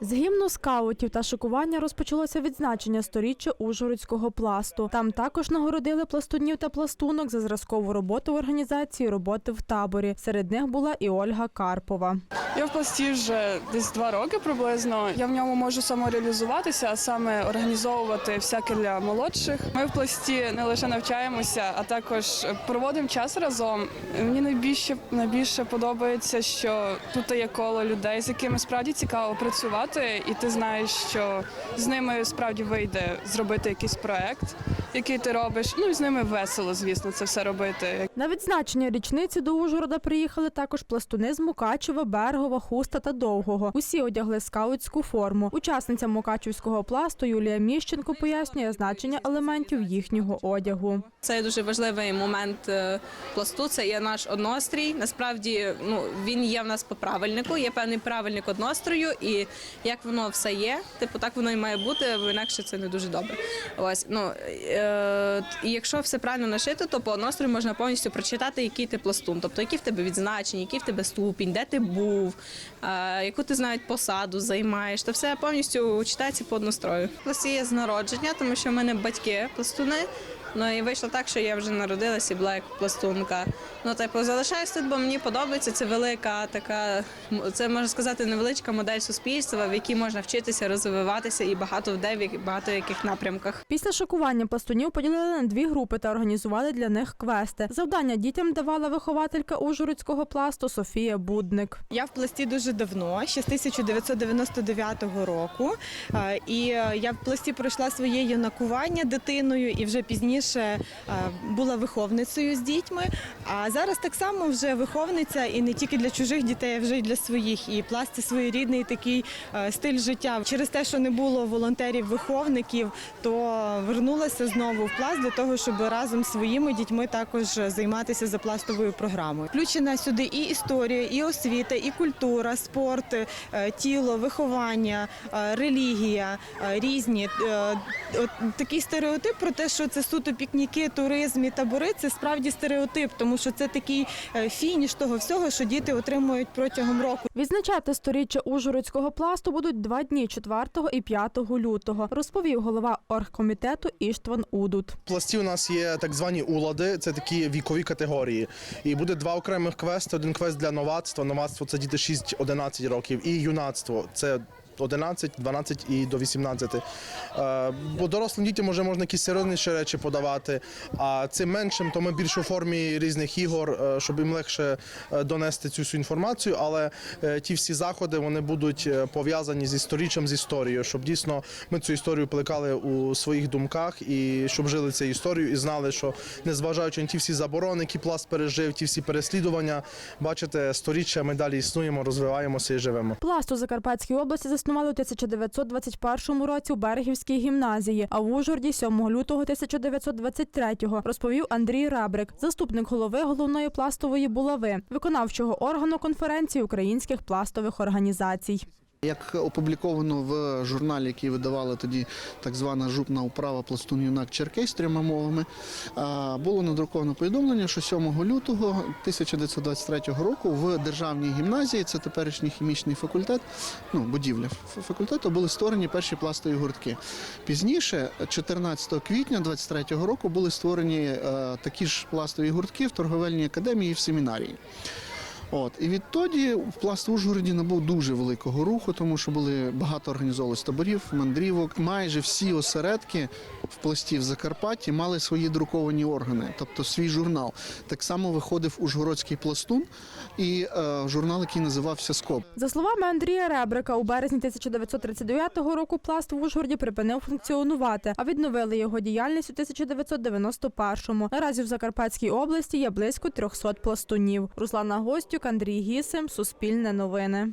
З гімну скаутів та шикування розпочалося відзначення сторіччя Ужгородського пласту. Там також нагородили пластунів та пластунок за зразкову роботу в організації роботи в таборі. Серед них була і Ольга Карпова. Я в пласті вже десь два роки приблизно. Я в ньому можу самореалізуватися, а саме організовувати всяке для молодших. Ми в пласті не лише навчаємося, а також проводимо час разом. Мені найбільше найбільше подобається, що тут є коло людей, з якими справді цікаво працювати, і ти знаєш, що з ними справді вийде зробити якийсь проект, який ти робиш. Ну і з ними весело, звісно, це все робити. На відзначення річниці до Ужгорода приїхали також пластуни з Мукачева, Бергова, Хуста та Довгого. Усі одягли скаутську форму. Учасниця Мукачівського пласту Юлія Міщенко пояснює значення елементів їхнього одягу. Це дуже важливий момент е, пласту. Це є наш однострій. Насправді, ну він є в нас по правильнику. Є певний правильник однострою, і як воно все є, типу так воно і має бути, бо інакше це не дуже добре. Ось ну е, і якщо все правильно нашито, то по однострою можна повністю прочитати, який ти пластун, тобто які в тебе відзначення, який в тебе ступінь, де ти був, е, яку ти знають посаду займаєш. То все повністю читається по однострою. Пласті є з народження, тому що в мене батьки пластуни. Ну і вийшло так, що я вже народилася і була як пластунка. Ну, типу, залишаюсь тут, бо мені подобається. Це велика така, це можна сказати, невеличка модель суспільства, в якій можна вчитися, розвиватися і багато де в як- багато яких напрямках. Після шокування пластунів поділили на дві групи та організували для них квести. Завдання дітям давала вихователька Ужгородського пласту Софія Будник. Я в пласті дуже давно, ще з 1999 року. І е, я в пласті пройшла своє юнакування дитиною і вже пізніше е, була виховницею з дітьми. А зараз так само вже виховниця і не тільки для чужих дітей, а вже й для своїх. І пласт це своєрідний такий е, стиль життя. Через те, що не було волонтерів-виховників, то вернулася знову в пласт для того, щоб разом з своїми дітьми також займатися за пластовою програмою. Включена сюди і історія, і освіта, і культура, спорт, е, тіло, виховання, релігія, різні. От такий стереотип про те, що це суто пікніки, туризм і табори, це справді стереотип, тому що це такий е, фініш того всього, що діти отримують протягом року. Відзначати сторіччя Ужгородського пласту будуть два дні 4 і 5 лютого, розповів голова оргкомітету Іштван Удут. В пласті у нас є так звані улади, це такі вікові категорії. І буде два окремих квести. Один квест для новацтва. Новацтво це діти 6-11 років, і юнацтво це. 11, 12 і до 18. Е, Бо дорослим дітям вже можна якісь серйозніші речі подавати, а цим меншим, то ми більше у формі різних ігор, е, щоб їм легше е, донести цю всю інформацію. Але ті всі заходи вони будуть пов'язані зі сторіччям, з історією, щоб дійсно ми цю історію плекали у своїх думках і щоб жили цією історією і знали, що незважаючи на ті всі заборони, які пласт пережив, ті всі переслідування, бачите, сторіччя ми далі існуємо, розвиваємося і живемо. Пласт у Закарпатській області заснували у 1921 році у Берегівській гімназії, а в Ужгороді 7 лютого 1923-го, розповів Андрій Рабрик, заступник голови головної пластової булави, виконавчого органу конференції українських пластових організацій. Як опубліковано в журналі, який видавали тоді так звана жупна управа пластун юнак Черкес трьома мовами, було надруковано повідомлення, що 7 лютого 1923 року в державній гімназії, це теперішній хімічний факультет, ну будівля факультету, були створені перші пластові гуртки. Пізніше, 14 квітня 23 року, були створені е, такі ж пластові гуртки в торговельній академії і в семінарії. От і відтоді пласт в Ужгороді набув дуже великого руху, тому що були багато організовувалось таборів, мандрівок. Майже всі осередки в пласті в Закарпатті мали свої друковані органи, тобто свій журнал. Так само виходив Ужгородський пластун і е, журнал, який називався Скоп. За словами Андрія Ребрика, у березні 1939 року пласт в Ужгороді припинив функціонувати, а відновили його діяльність у 1991-му. Наразі в Закарпатській області є близько 300 пластунів. Руслана Гостюк, Андрій Гісим, Суспільне новини.